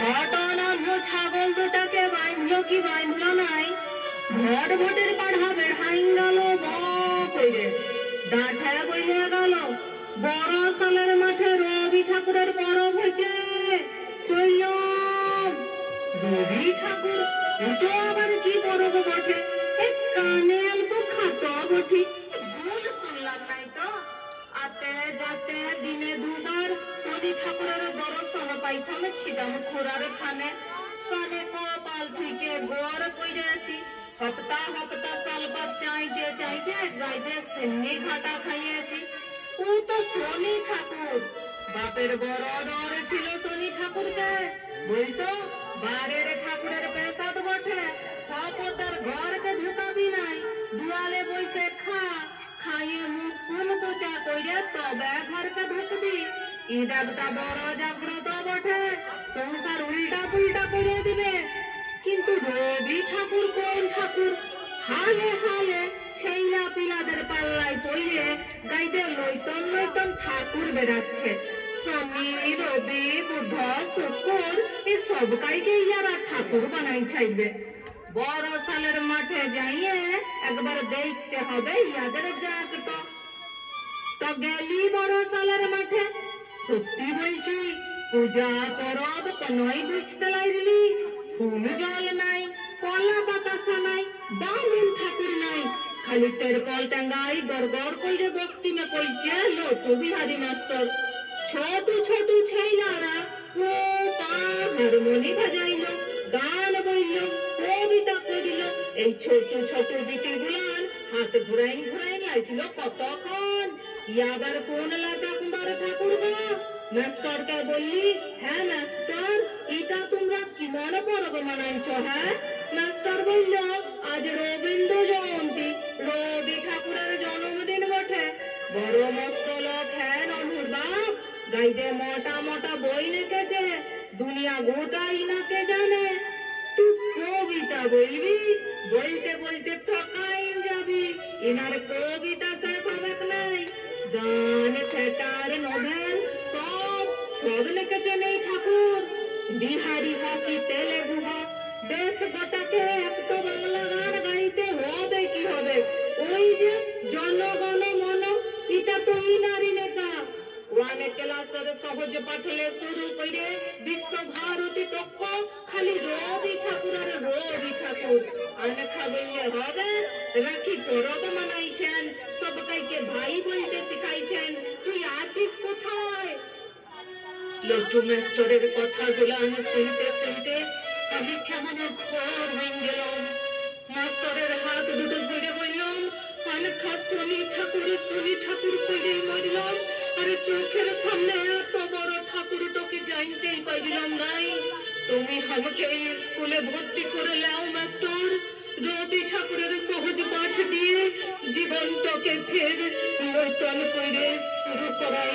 ছোট নাম ছাগল দুটাকে বাঁধলো কি বাঁধলো নাই? ভট ভটের পাড়া বেড়াইন গেল ব কইরে ডাঠে বইলে গেল, বড় সালের মাঠে রবি ঠাকুরের পরব হয়েছে চৈয়ম রবি ঠাকুর ওটা আবার কি পরব বটে? কানে অল্প খাটো বটি, ভুল শুনলাম নাই তো। যাতে দিনে দুবার শনি ঠাকুরের পাইতাম খোরার থানে। সালে কপাল ঠুইকে আছি হপ্তা হপ্তা চাইতে চাইতে গাইতে সেমনি ঘাটা খাইয়েছি। ও তো শনি ঠাকুর, বাপের বড় ডর ছিল শনি ঠাকুরকে। বলতো বাড়ির ঠাকুরের পেশাদ বটে, খপতার ঘরকে ঢুকাবি নাই, দুয়ালে বইসে খা খাইয়ে মুখ কুল কুচা কইরে তবে ঘরকে ঢুকবি। ই দেবতা বড় জাগ্রত বটে, সংসার উল্টা পুল্টা করে দিবে। কিন্তু রবি ঠাকুর কোন ঠাকুর? হালে হালে ছেইলা পিলাদের পাল্লায় পড়িয়ে গাইতে লইতন লইতন ঠাকুর বেড়াচ্ছে। শনি রবি বুধ শুক্র এই সব কাইকে ইয়ারা ঠাকুর বানাই চাইবে বড় সালের মাঠে যাইয়ে একবার দেখতে হবে ইয়াদের জাগটো তো গেলি বড় সালের মাঠে, সত্যি বলছি, পূজা পরব কোনই বুঝতে লাইলি ফুল জল নাই, কলা বাতাসা নাই, বামুন ঠাকুর নাই, খালি তেরপল টাঙ্গাই গড়গড় কইরে ভক্তি মে কইছে লোটু বিহারি মাস্টার। ছোট ছোট ছেলারা, ও পা হারমোনি বাজাইলো। গান বইল, কবিতা করিল এই ছোট ছোট বিটি গুলান হাত ঘুরাইন ঘুরাইন আইছিল কতক্ষণ। ইয়াবার কোন লাচা কুমার ঠাকুর গো? মাস্টারকে বললি হ্যাঁ মাস্টার, এটা তোমরা কি মনে পরব মানাইছ হ্যাঁ? মাস্টার বলল, আজ রবীন্দ্র জয়ন্তী, রবি ঠাকুরের জন্মদিন বটে। বড় মস্ত লোক হ্যাঁ ননহুর বাপ, গাইতে মোটা মোটা বই নেকেছে। দুনিয়া গোটাই নাকে জানে। তুই কবিতা বলবি? বলতে বলতে থকাইন যাবি। ইনার কবিতা শেষ হবে নাই। গান, থিয়েটার, নোভেল, সব সব লিখেছেন এই ঠাকুর। বিহারি হোক কি তেলেগু হোক, দেশ গোটাকে একটু বাংলা গান গাইতে হবে কি হবে? ওই যে জনগণ মন, এটা তো ইনারি নেতা। ওয়ানে ক্লাসের সহজ পাঠলে শুরু করে বিশ্ব ভারতী তক্ক, খালি রবি ঠাকুর আর রবি ঠাকুর। আনেখা বললে হবে, রাখি পরব মানাইছেন সবকাইকে ভাই বলতে শিখাইছেন। তুই আছিস কোথায়? লটু মাস্টারের কথাগুলো আমি শুনতে শুনতে আমি কেমন ঘোর হয়ে গেলাম। মাস্টারের হাত দুটো ধরে বললাম অনেকক্ষা শনি ঠাকুর শনি ঠাকুর কইরে মরলাম। আরে চোখের সামনে এত বড় ঠাকুরটাকে জানতেই পারিলাম নাই। তুমি আমাকে স্কুলে ভর্তি করে লাও মাস্টার। রবি ঠাকুরের সহজ পাঠ দিয়ে জীবনটাকে ফের নতুন করে শুরু করাই